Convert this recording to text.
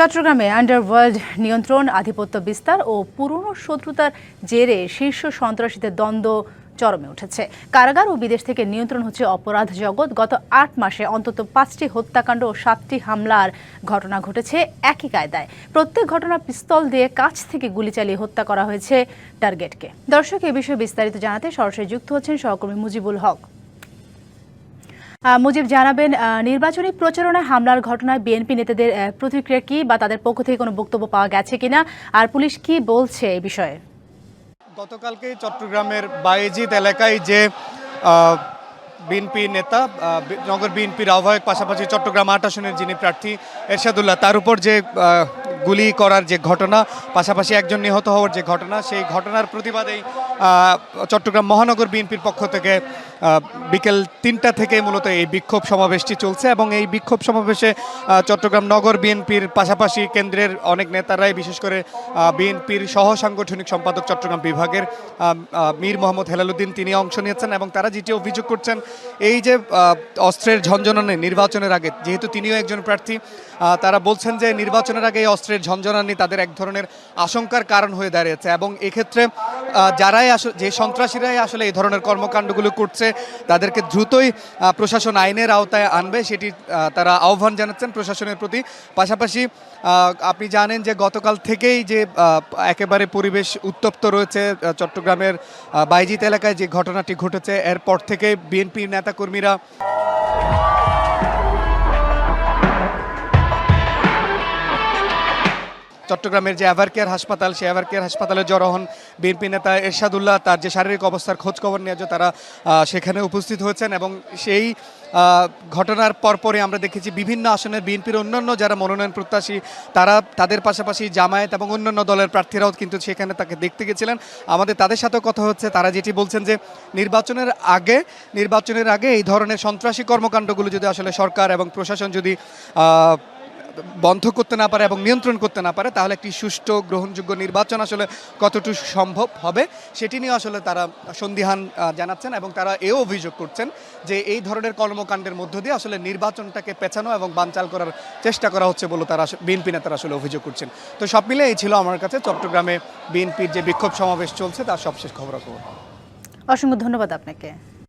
চট্টগ্রামে আন্ডারওয়ার্ল্ড নিয়ন্ত্রণ, আধিপত্য বিস্তার ও পুরনো শত্রুতার জেরে শীর্ষ সন্ত্রাসীদের দ্বন্দ্ব চরমে উঠেছে। কারাগার ও বিদেশ থেকে নিয়ন্ত্রণ হচ্ছে অপরাধ জগৎ। গত আট মাসে অন্তত পাঁচটি হত্যাকাণ্ড ও সাতটি হামলার ঘটনা ঘটেছে একই কায়দায়। প্রত্যেক ঘটনা পিস্তল দিয়ে কাছ থেকে গুলি চালিয়ে হত্যা করা হয়েছে টার্গেটকে। দর্শক, এ বিষয়ে বিস্তারিত জানাতে সরাসরি যুক্ত হচ্ছেন সহকর্মী মুজিবুল হক। মুজিব জানাবেন নির্বাচনী প্রচারণায় হামলার ঘটনায় বিএনপি নেতাদের প্রতিক্রিয়া কি বা তাদের পক্ষ থেকে কোনো বক্তব্য পাওয়া গেছে কিনা? আর পুলিশ কি বলছে এই বিষয়ে? গতকালকে চট্টগ্রামের বায়েজিদ এলাকায় যে বিএনপি নেতা নগর বিএনপির আহ্বায়ক, পাশাপাশি চট্টগ্রাম আট আসনের যিনি প্রার্থী এরশাদুল্লাহ, তার উপর যে গুলি করার যে ঘটনা, পাশাপাশি একজন নিহত হওয়ার যে ঘটনা, সেই ঘটনার প্রতিবাদেই চট্টগ্রাম মহানগর বিএনপির পক্ষ থেকে বিকেল তিনটা থেকে মূলত এই বিক্ষোভ সমাবেশটি চলছে এবং এই বিক্ষোভ সমাবেশে চট্টগ্রাম নগর বিএনপির পাশাপাশি কেন্দ্রের অনেক নেতারাই, বিশেষ করে বিএনপির সহ সাংগঠনিক সম্পাদক চট্টগ্রাম বিভাগের মীর মোহাম্মদ হেলালুদ্দিন তিনি অংশ নিয়েছেন এবং তারা যেটি অভিযোগ করছেন, এই যে অস্ত্রের ঝঞ্ঝনানি নির্বাচনের আগে, যেহেতু তিনিও একজন প্রার্থী তারা বলছেন যে নির্বাচনের আগে এই অস্ত্রের ঝঞ্ঝনানি তাদের এক ধরনের আশঙ্কার কারণ হয়ে দাঁড়িয়েছে এবং এক্ষেত্রে যারাই আস যে সন্ত্রাসীরাই আসলে এই ধরনের কর্মকাণ্ডগুলো করছে, তাদেরকে দ্রুতই প্রশাসন আইনের আওতায় আনবে। সেটি তারা আহ্বান জানাচ্ছেন প্রশাসনের প্রতি। পাশাপাশি আপনি জানেন যে গতকাল থেকেই যে একেবারে পরিবেশ উত্তপ্ত রয়েছে চট্টগ্রামের বাইজিত এলাকায় যে ঘটনাটি ঘটেছে, এরপর থেকে বিএনপি নেতাকর্মীরা চট্টগ্রামের যে এভার কেয়ার হাসপাতাল, সেই এভার কেয়ার হাসপাতালে জড়ো হন বিএনপি নেতা এরশাদুল্লাহ। তার যে শারীরিক অবস্থার খোঁজ খবর নিয়ে যে তারা সেখানে উপস্থিত হয়েছেন এবং সেই ঘটনার পরপরই আমরা দেখেছি বিভিন্ন আসনের বিএনপির অন্যান্য যারা মনোনয়ন প্রত্যাশী, তারা তাদের পাশাপাশি জামায়াত এবং অন্যান্য দলের প্রার্থীরাও কিন্তু সেখানে তাকে দেখতে গেছিলেন। আমাদের তাদের সাথেও কথা হচ্ছে, তারা যেটি বলছেন যে নির্বাচনের আগে নির্বাচনের আগে এই ধরনের সন্ত্রাসী কর্মকাণ্ডগুলো যদি আসলে সরকার এবং প্রশাসন যদি বন্ধ করতে না পারে এবং নিয়ন্ত্রণ করতে না পারে, তাহলে একটি সুষ্ঠু গ্রহণযোগ্য নির্বাচন আসলে কতটুকু সম্ভব হবে সেটি নিয়ে আসলে তারা সন্দিহান জানাচ্ছেন এবং তারা এও অভিযোগ করছেন যে এই ধরনের কর্মকাণ্ডের মধ্য দিয়ে আসলে নির্বাচনটাকে পেছানো এবং বানচাল করার চেষ্টা করা হচ্ছে বলে তারা বিএনপি নেতারা আসলে অভিযোগ করছেন। তো সব মিলে এই ছিল আমার কাছে। চট্টগ্রামে বিএনপির যে বিক্ষোভ সমাবেশ চলছে, তার সবশেষ খবরাখবর। অসংখ্য ধন্যবাদ আপনাকে।